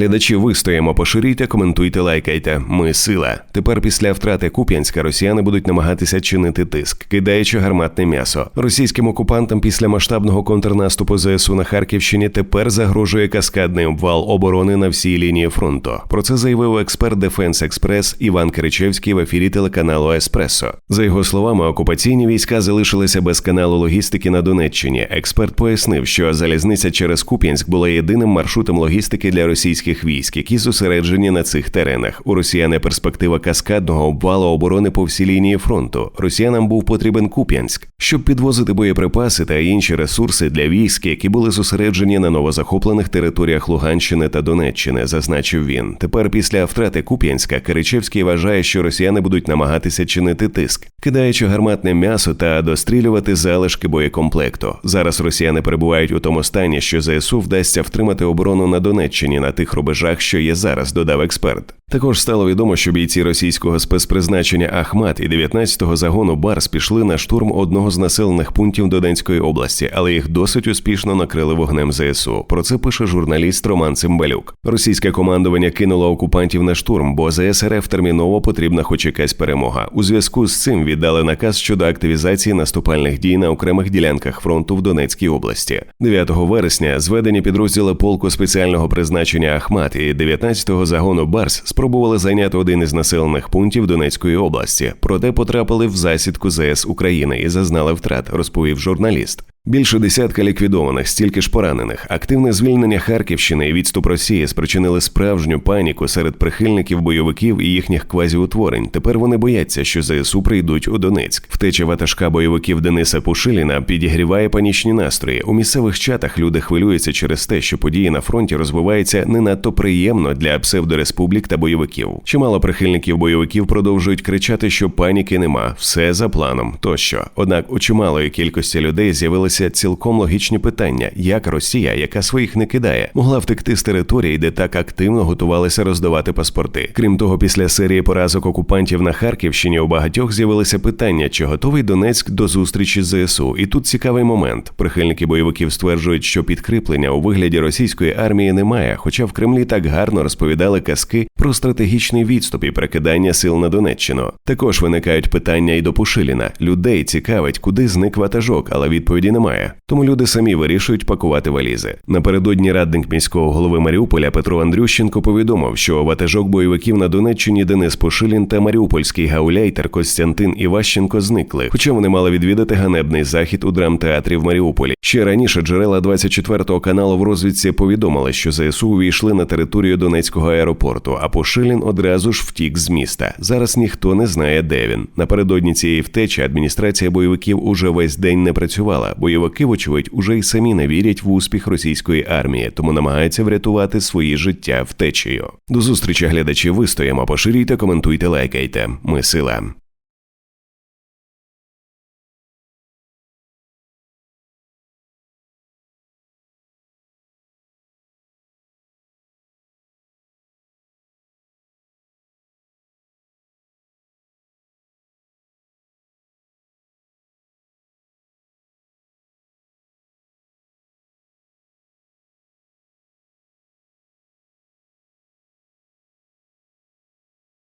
Глядачі вистоїмо, поширюйте, коментуйте, лайкайте. Ми сила. Тепер після втрати Куп'янська росіяни будуть намагатися чинити тиск, кидаючи гарматне м'ясо. Російським окупантам після масштабного контрнаступу ЗСУ на Харківщині тепер загрожує каскадний обвал оборони на всій лінії фронту. Про це заявив експерт Дефенс Експрес Іван Киричевський в ефірі телеканалу Еспресо. За його словами, окупаційні війська залишилися без каналу логістики на Донеччині. Експерт пояснив, що залізниця через Куп'янськ була єдиним маршрутом логістики для російських військ, які зосереджені на цих теренах. У росіяни перспектива каскадного обвалу оборони по всій лінії фронту. Росіянам був потрібен Куп'янськ, щоб підвозити боєприпаси та інші ресурси для військ, які були зосереджені на новозахоплених територіях Луганщини та Донеччини, зазначив він. Тепер, після втрати Куп'янська, Киричевський вважає, що росіяни будуть намагатися чинити тиск, кидаючи гарматне м'ясо та дострілювати залишки боєкомплекту. Зараз росіяни перебувають у тому стані, що ЗСУ вдасться втримати оборону на Донеччині на тих рубежах, що є зараз, додав експерт. Також стало відомо, що бійці російського спецпризначення Ахмат і 19-го загону Барс пішли на штурм одного з населених пунктів Донецької області, але їх досить успішно накрили вогнем ЗСУ. Про це пише журналіст Роман Цимбалюк. Російське командування кинуло окупантів на штурм, бо ЗСРФ терміново потрібна хоч якась перемога. У зв'язку з цим віддали наказ щодо активізації наступальних дій на окремих ділянках фронту в Донецькій області. 9 вересня зведені підрозділи полку спеціального призначення Ахмат і 19-го загону Барс спробували зайняти один із населених пунктів Донецької області, проте потрапили в засідку ЗС України і зазнали втрат, розповів журналіст. Більше десятка ліквідованих, стільки ж поранених. Активне звільнення Харківщини і відступ Росії спричинили справжню паніку серед прихильників бойовиків і їхніх квазіутворень. Тепер вони бояться, що ЗСУ прийдуть у Донецьк. Втеча ватажка бойовиків Дениса Пушиліна підігріває панічні настрої. У місцевих чатах люди хвилюються через те, що події на фронті розвиваються не надто приємно для псевдореспублік та бойовиків. Чимало прихильників бойовиків продовжують кричати, що паніки нема, все за планом тощо. Однак у чималої кількості людей з'явилися цілком логічні питання, як Росія, яка своїх не кидає, могла втекти з території, де так активно готувалися роздавати паспорти. Крім того, після серії поразок окупантів на Харківщині у багатьох з'явилися питання, чи готовий Донецьк до зустрічі з ЗСУ. І тут цікавий момент. Прихильники бойовиків стверджують, що підкріплення у вигляді російської армії немає, хоча в Кремлі так гарно розповідали казки про стратегічний відступ і перекидання сил на Донеччину. Також виникають питання і до Пушиліна. Людей цікавить, куди зник ватажок, але відповіді немає. Тому люди самі вирішують пакувати валізи. Напередодні радник міського голови Маріуполя Петро Андрющенко повідомив, що ватажок бойовиків на Донеччині Денис Пушилін та маріупольський гауляйтер Костянтин Іващенко зникли, хоча вони мали відвідати ганебний захід у драмтеатрі в Маріуполі. Ще раніше джерела 24-го каналу в розвідці повідомили, що ЗСУ увійшли на територію Донецького аеропорту, а Пушилін одразу ж втік з міста. Зараз ніхто не знає, де він. Напередодні цієї втечі адміністрація бойовиків уже весь день не працювала. Бойовики, вочевидь, уже й самі не вірять в успіх російської армії, тому намагаються врятувати свої життя втечею. До зустрічі глядачі вистоїмо. Поширюйте, коментуйте, лайкайте. Ми сила.